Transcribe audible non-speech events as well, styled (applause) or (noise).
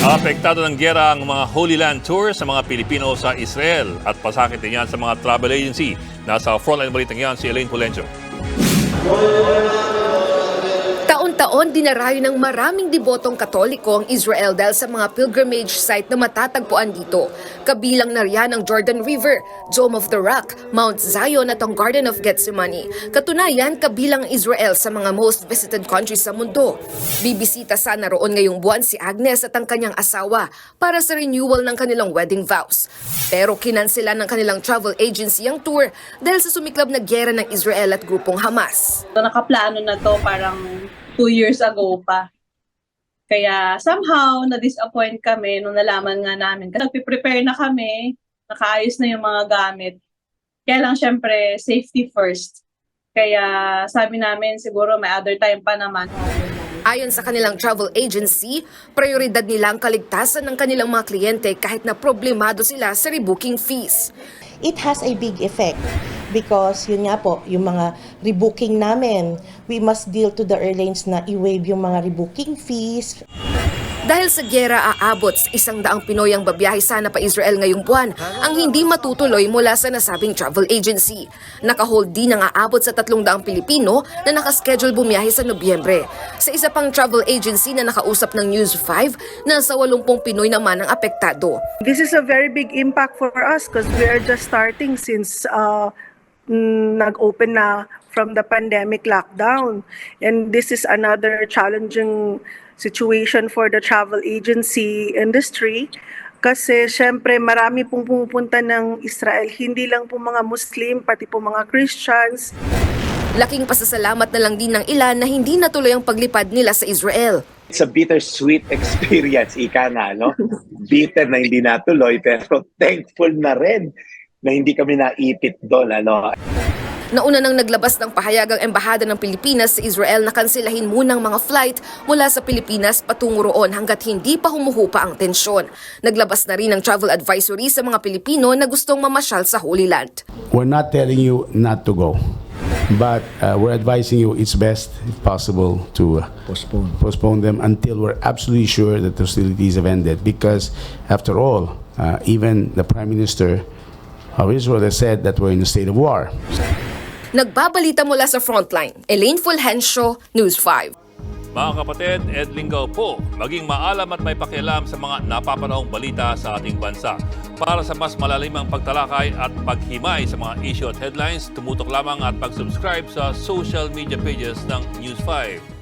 Apektado ng gera ang mga Holy Land Tour sa mga Pilipino sa Israel at pasakit din yan sa mga travel agency. Nasa frontline balitang yan si Elaine Pulencio. Taon-taon dinarayo ng maraming debotong katoliko ang Israel dahil sa mga pilgrimage site na matatagpuan dito. Kabilang na riyan ang Jordan River, Dome of the Rock, Mount Zion at ang Garden of Gethsemane. Katunayan, kabilang ang Israel sa mga most visited countries sa mundo. Bibisita sana roon ngayong buwan si Agnes at ang kanyang asawa para sa renewal ng kanilang wedding vows. Pero kinansela ng kanilang travel agency ang tour dahil sa sumiklab na gera ng Israel at grupong Hamas. Nakaplano na to parang two years ago pa. Kaya somehow, na-disappoint kami nung nalaman nga namin. Kasi nagpe-prepare na kami, nakaayos na yung mga gamit. Kaya lang syempre, safety first. Kaya sabi namin, siguro may other time pa naman. Ayon sa kanilang travel agency, prioridad nila ang kaligtasan ng kanilang mga kliyente kahit na problemado sila sa rebooking fees. It has a big effect because yun nga po, yung mga rebooking namin, we must deal to the airlines na i-waive yung mga rebooking fees. Dahil sa gyera aabot sa isang daang Pinoy ang babiyahe sana pa Israel ngayong buwan, ang hindi matutuloy mula sa nasabing travel agency. Nakahold din ang aabot sa tatlong daang Pilipino na nakaschedule bumiyahe sa Nobyembre. Sa isa pang travel agency na nakausap ng News 5, nasa 80 Pinoy naman ang apektado. This is a very big impact for us because we are just starting since uh, nag-open na from the pandemic lockdown. And this is another challenging situation for the travel agency industry kasi syempre marami pong pumupunta ng Israel, hindi lang po mga Muslim, pati po mga Christians. Laking pasasalamat na lang din ng ilan na hindi natuloy ang paglipad nila sa Israel. It's a bittersweet (laughs) experience, ika na, no? Bitter na hindi natuloy, pero thankful na rin na hindi kami naipit doon, ano? Nauna nang naglabas ng pahayag ang Embahada ng Pilipinas sa Israel na kanselahin munang mga flight mula sa Pilipinas patungo roon hanggat hindi pa humuhupa ang tensyon. Naglabas na rin ng travel advisory sa mga Pilipino na gustong mamasyal sa Holy Land. We're not telling you not to go, but uh, we're advising you it's best, if possible, to uh, postpone postpone them until we're absolutely sure that the hostilities have ended. Because, after all, uh, even the Prime Minister of Israel has said that we're in a state of war. Nagbabalita mula sa Frontline, Elaine Fulgencio, News 5. Mga kapatid, Ed Linggaw po, maging maalam at may pakialam sa mga napapanahong balita sa ating bansa. Para sa mas malalimang pagtalakay at paghimay sa mga issue at headlines, tumutok lamang at pag-subscribe sa social media pages ng News 5.